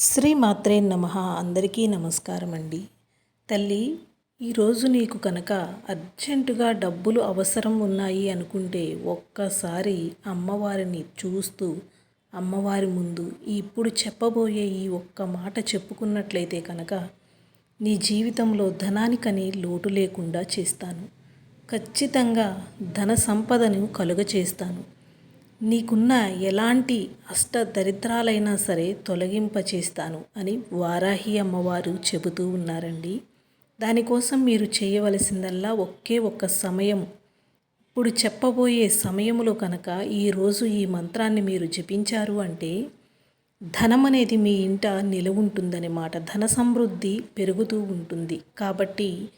శ్రీ మాత్రే నమ. అందరికీ నమస్కారం అండి తల్లి ఈరోజు నీకు కనుక అర్జెంటుగా డబ్బులు అవసరం ఉన్నాయి అనుకుంటే ఒక్కసారి అమ్మవారిని చూస్తూ అమ్మవారి ముందు ఇప్పుడు చెప్పబోయే ఈ ఒక్క మాట చెప్పుకున్నట్లయితే కనుక నీ జీవితంలో ధనానికని లోటు లేకుండా చేస్తాను. ఖచ్చితంగా ధన సంపదను కలుగచేస్తాను. నీకున్న ఎలాంటి అష్ట దరిద్రాలైనా సరే తొలగింపచేస్తాను అని వారాహి అమ్మవారు చెబుతూ ఉన్నారండి. దానికోసం మీరు చేయవలసిందల్లా ఒకే ఒక్క సమయం. ఇప్పుడు చెప్పబోయే సమయంలో కనుక ఈరోజు ఈ మంత్రాన్ని మీరు జపించారు అంటే ధనం అనేది మీ ఇంట నిలవుంటుందన్నమాట ధన సమృద్ధి పెరుగుతూ ఉంటుంది. కాబట్టి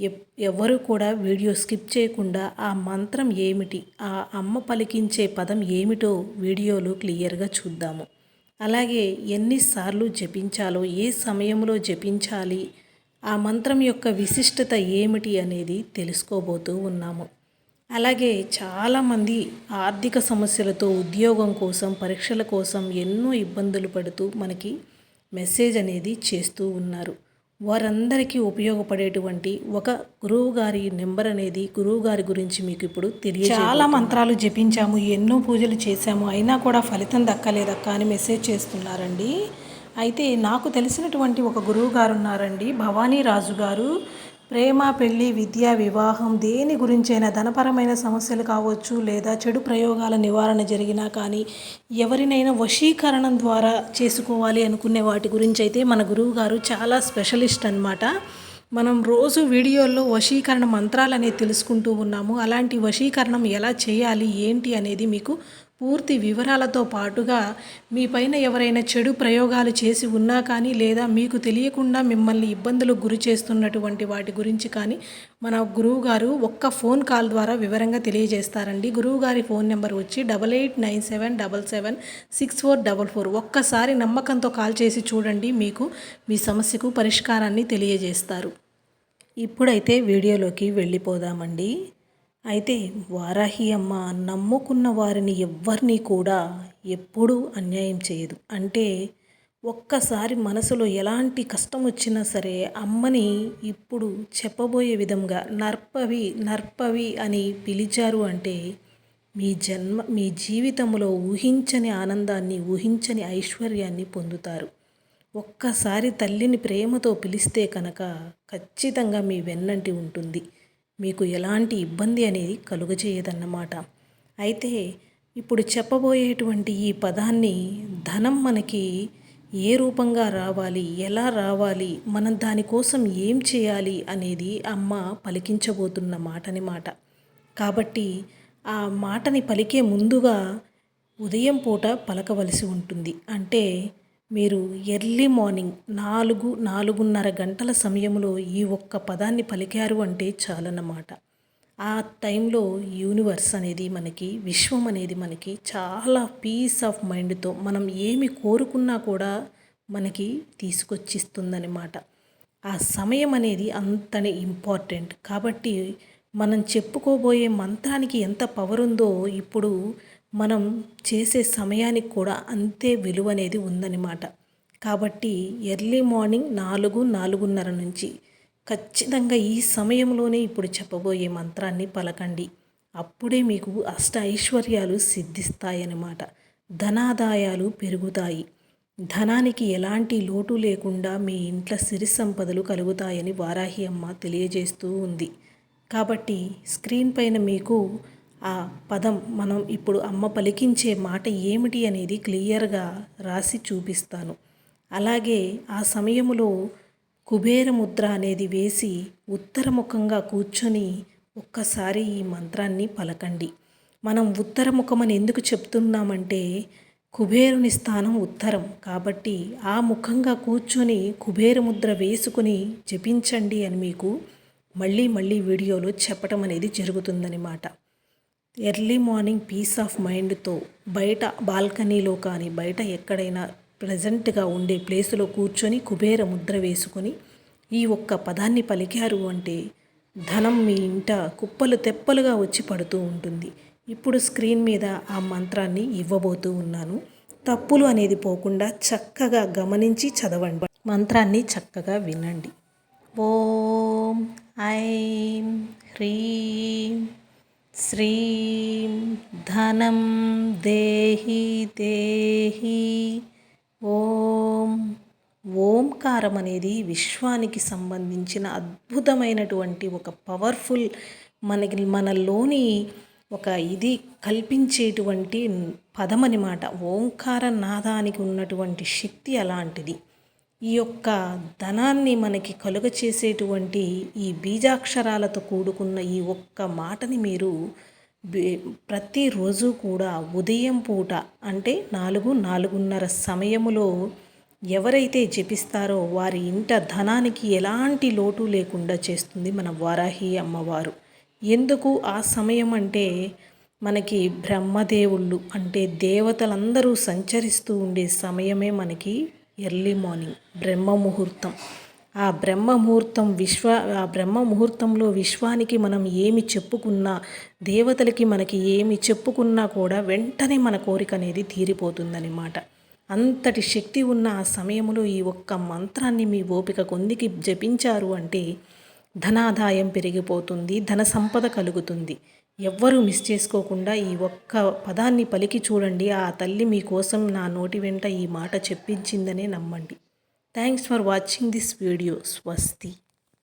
ఎప్- ఎవరు కూడా వీడియో స్కిప్ చేయకుండా ఆ మంత్రం ఏమిటి ఆ అమ్మ పలికించే పదం ఏమిటో వీడియోలో క్లియర్గా చూద్దాము. అలాగే ఎన్నిసార్లు జపించాలో ఏ సమయంలో జపించాలి ఆ మంత్రం యొక్క విశిష్టత ఏమిటి అనేది తెలుసుకోబోతూ ఉన్నాము. అలాగే చాలామంది ఆర్థిక సమస్యలతో ఉద్యోగం కోసం పరీక్షల కోసం ఎన్నో ఇబ్బందులు పడుతూ మనకి మెసేజ్ అనేది చేస్తూ ఉన్నారు. వారందరికీ ఉపయోగపడేటువంటి ఒక గురువు గారి నెంబర్ అనేది గురువు గారి గురించి మీకు ఇప్పుడు తెలియ చాలా మంత్రాలు జపించాము ఎన్నో పూజలు చేశాము అయినా కూడా ఫలితం దక్కలేదక్క అని మెసేజ్ చేస్తున్నారండి. అయితే నాకు తెలిసినటువంటి ఒక గురువు గారు ఉన్నారండి భవానీ రాజు గారు ప్రేమ పెళ్ళి విద్య వివాహం దేని గురించైనా ధనపరమైన సమస్యలు కావచ్చు లేదా చెడు ప్రయోగాల నివారణ జరిగినా కానీ ఎవరినైనా వశీకరణం ద్వారా చేసుకోవాలి అనుకునే వాటి గురించి అయితే మన గురువు గారు చాలా స్పెషలిస్ట్ అనమాట మనం రోజు వీడియోల్లో వశీకరణ మంత్రాలు అనేది తెలుసుకుంటూ ఉన్నాము. అలాంటి వశీకరణం ఎలా చేయాలి? ఏంటి అనేది మీకు పూర్తి వివరాలతో పాటుగా మీ పైన ఎవరైనా చెడు ప్రయోగాలు చేసి ఉన్నా కానీ లేదా మీకు తెలియకుండా మిమ్మల్ని ఇబ్బందులకు గురి చేస్తున్నటువంటి వాటి గురించి కానీ మన గురువు గారు ఒక్క ఫోన్ కాల్ ద్వారా వివరంగా తెలియజేస్తారండి. గురువు గారి ఫోన్ నెంబర్ వచ్చి double eight nine seven double seven six four double four. ఒక్కసారి నమ్మకంతో కాల్ చేసి చూడండి మీకు మీ సమస్యకు పరిష్కారాన్ని తెలియజేస్తారు. ఇప్పుడైతే వీడియోలోకి వెళ్ళిపోదామండి. అయితే వారాహి అమ్మ నమ్ముకున్న వారిని ఎవ్వరిని కూడా ఎప్పుడూ అన్యాయం చేయదు. అంటే ఒక్కసారి మనసులో ఎలాంటి కష్టం వచ్చినా సరే అమ్మని ఇప్పుడు చెప్పబోయే విధంగా నర్పవి నర్పవి అని పిలిచారు అంటే మీ జన్మ మీ జీవితంలో ఊహించని ఆనందాన్ని ఊహించని ఐశ్వర్యాన్ని పొందుతారు. ఒక్కసారి తల్లిని ప్రేమతో పిలిస్తే కనుక ఖచ్చితంగా మీ వెన్నంటి ఉంటుంది. మీకు ఎలాంటి ఇబ్బంది అనేది కలుగజేయదన్నమాట. అయితే ఇప్పుడు చెప్పబోయేటువంటి ఈ పదాన్ని ధనం మనకి ఏ రూపంగా రావాలి ఎలా రావాలి మనం దానికోసం ఏం చేయాలి అనేది అమ్మ పలికించబోతున్న మాటని మాట. కాబట్టి ఆ మాటని పలికే ముందుగా ఉదయం పూట పలకవలసి ఉంటుంది. అంటే మీరు ఎర్లీ మార్నింగ్ నాలుగు నాలుగున్నర గంటల సమయంలో ఈ ఒక్క పదాన్ని పలికారు అంటే చాలన్నమాట. ఆ టైంలో యూనివర్స్ అనేది మనకి విశ్వం అనేది మనకి చాలా పీస్ ఆఫ్ మైండ్తో మనం ఏమి కోరుకున్నా కూడా మనకి తీసుకొచ్చిస్తుందనమాట ఆ సమయం అనేది అంతనే ఇంపార్టెంట్. కాబట్టి మనం చెప్పుకోబోయే మంత్రానికి ఎంత పవర్ ఉందో ఇప్పుడు మనం చేసే సమయానికి కూడా అంతే విలువ అనేది ఉందన్నమాట. కాబట్టి ఎర్లీ మార్నింగ్ నాలుగు నాలుగున్నర నుంచి ఖచ్చితంగా ఈ సమయంలోనే ఇప్పుడు చెప్పబోయే మంత్రాన్ని పలకండి. అప్పుడే మీకు అష్ట ఐశ్వర్యాలు సిద్ధిస్తాయన్నమాట. ధనాదాయాలు పెరుగుతాయి. ధనానికి ఎలాంటి లోటు లేకుండా మీ ఇంట్లో సిరి సంపదలు కలుగుతాయని వారాహి అమ్మ తెలియజేస్తూ ఉంది. కాబట్టి స్క్రీన్ పైన మీకు ఆ పదం మనం ఇప్పుడు అమ్మ పలికించే మాట ఏమిటి అనేది క్లియర్గా రాసి చూపిస్తాను. అలాగే ఆ సమయంలో కుబేర ముద్ర అనేది వేసి ఉత్తరముఖంగా కూర్చొని ఒక్కసారి ఈ మంత్రాన్ని పలకండి. మనం ఉత్తరముఖమని ఎందుకు చెప్తున్నామంటే కుబేరుని స్థానం ఉత్తరం కాబట్టి ఆ ముఖంగా కూర్చొని కుబేర ముద్ర వేసుకుని జపించండి అని మీకు మళ్ళీ మళ్ళీ వీడియోలో చెప్పటం అనేది జరుగుతుందన్నమాట. ఎర్లీ మార్నింగ్ పీస్ ఆఫ్ మైండ్తో బయట బాల్కనీలో కానీ బయట ఎక్కడైనా ప్రజెంట్గా ఉండే ప్లేసులో కూర్చొని కుబేర ముద్ర వేసుకొని ఈ ఒక్క పదాన్ని పలికారు అంటే ధనం మీ ఇంట కుప్పలు తెప్పలుగా వచ్చి పడుతూ ఉంటుంది. ఇప్పుడు స్క్రీన్ మీద ఆ మంత్రాన్ని ఇవ్వబోతూ ఉన్నాను. తప్పులు అనేది పోకుండా చక్కగా గమనించి చదవండి. మంత్రాన్ని చక్కగా వినండి. ఓం ఐం హ్రీం. శ్రీం ధనం దేహి దేహి. ఓం. ఓంకారం అనేది విశ్వానికి సంబంధించిన అద్భుతమైనటువంటి ఒక పవర్ఫుల్ మనకి మనలోని ఒక ఇది కల్పించేటువంటి పదం ఓంకార నాదానికి ఉన్నటువంటి శక్తి అలాంటిది. ఈ యొక్క ధనాన్ని మనకి కలుగ చేసేటువంటి ఈ బీజాక్షరాలతో కూడుకున్న ఈ ఒక్క మాటని మీరు ప్రతిరోజు కూడా ఉదయం పూట అంటే నాలుగు నాలుగున్నర సమయములో ఎవరైతే జపిస్తారో వారి ఇంట ధనానికి ఎలాంటి లోటు లేకుండా చేస్తుంది మన వారాహి అమ్మవారు. ఎందుకు? ఆ సమయం అంటే మనకి బ్రహ్మదేవుళ్ళు అంటే దేవతలందరూ సంచరిస్తూ ఉండే సమయమే మనకి ఎర్లీ మార్నింగ్ బ్రహ్మ ముహూర్తం. ఆ బ్రహ్మ ముహూర్తం విశ్వ ఆ బ్రహ్మ ముహూర్తంలో విశ్వానికి మనం ఏమి చెప్పుకున్నా దేవతలకి మనకి ఏమి చెప్పుకున్నా కూడా వెంటనే మన కోరిక అనేది తీరిపోతుందన్నమాట అంతటి శక్తి ఉన్న ఆ సమయంలో ఈ ఒక్క మంత్రాన్ని మీ ఓపిక కొందికి జపించారు అంటే ధనాదాయం పెరిగిపోతుంది ధన సంపద కలుగుతుంది. ఎవ్వరూ మిస్ చేసుకోకుండా ఈ ఒక్క పదాన్ని పలికి చూడండి. ఆ తల్లి మీకోసం నా నోటి వెంట ఈ మాట చెప్పించిందనే నమ్మండి. Thanks for watching this video. స్వస్తి.